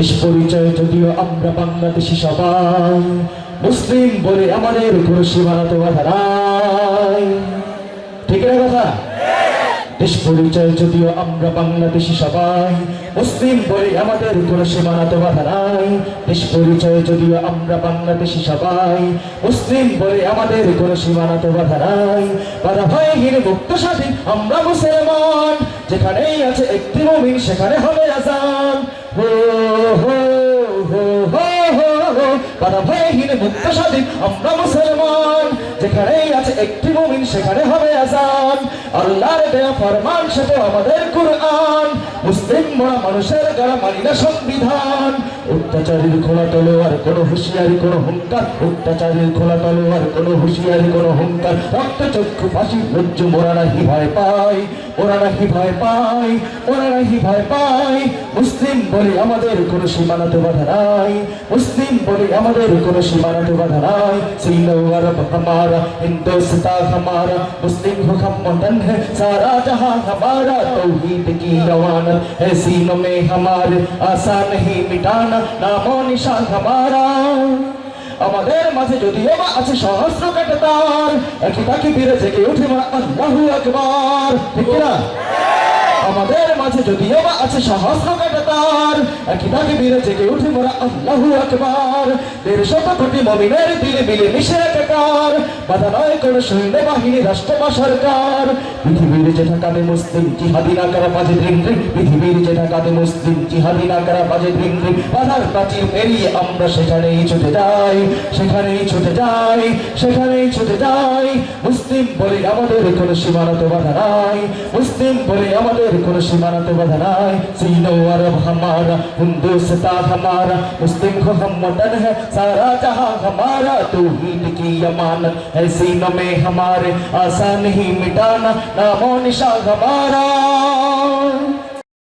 দেশ পরিচয় যদিও আমরা বাংলাদেশি সবাই, মুসলিম বলে আমাদের কোনো সীমানা তো নাই। ঠিক না কথা? দেশ পরিচয় যদিও আমরা বাংলাদেশি সবাই, মুসলিম বলে আমাদের কোনো সীমানা তো বাধা নাই। দেশ পরিচয় যদিও আমরা বাংলাদেশি সবাই, মুসলিম বলে আমাদের কোনো সীমানা তো বাধা নাই। বাধা ভয়হীন মুক্ত স্বাধীন আমরা মুসলমান, যেখানেই আছে একটি মুমিন, সেখানে হবে আজান। মুক্ত স্বাধীন আমরা মুসলমান। যেখানেই আছে একটি মুমিন, সেখানে হবে আজান আল্লাহর দেয়া ফরমান সেটা আমাদের কুরআন। মুসলিম মানুষের মানি না সংবিধান। অত্যাচারীর খোলা তলোয়ার, কোন হুঁশিয়ারি, কোন হুঙ্কার। অত্যাচারীর খোলা তলোয়ার, কোন হুঁশিয়ারি, কোন হুঙ্কার। রক্ত, চক্ষু, ফাঁসি মোরা নাহি ভয় পায় ওরা নাহি ভয় পায় ওরা নাহি ভয় পায় মুসলিম বলে আমাদের কোন সীমানাতে বাধা নাই। মুসলিম বলে আমাদের কোনো সীমানাতে বাধা নাই। সিন্দ আমার हमारा हिंदुस्तान हमारा मुस्लिम हो हम वतन है सारा जहां हमारा तौहीद की रवानत है सीनों में हमारे आसान नहीं मिटाना नामो निशान हमारा আমাদের মাঝে যদিও বা আছে সহস্র কাটাতার একই তাকে ফিরে জেগে উঠে মা আল্লাহু আকবার ঠিক না আমাদের মাঝে যদিও বা আছে সহস্র কাটাতার একই তাকে ফিরে জেগে উঠে মোরা আল্লাহু আকবার দেড় শত কোটি মমিনের দিলে মিলে মিশে একাকার বাধা নয়, কোন সৈন্যবাহিনী রাষ্ট্র বা সরকার পৃথিবীর যে ঢাকাতে মুসলিম জিহাদি নাকারা বাজে ড্রিঙ্কি পৃথিবীর যে ঢাকাতে মুসলিম জিহাদি নাকারা বাজে ড্রিঙ্কি বাধার প্রাচীর পেরিয়ে আমরা সেখানেই ছুটে যাই সেখানেই ছুটে যাই সেখানেই ছুটে যাই মুসলিম বলে আমাদের কোনো সীমানাতে বাধা নাই। মুসলিম বলে আমাদের কোনো সীমানাতে বাধা নাই সিনো আরব হামারা হিন্দু সেতা হামারা মুসলিম খো হাম মতন হ্যাঁ সারা জাহা হামারা তু হিন্দ কি अमानत है सीनों में हमारे आसान ही मिटाना नामो निशा हमारा।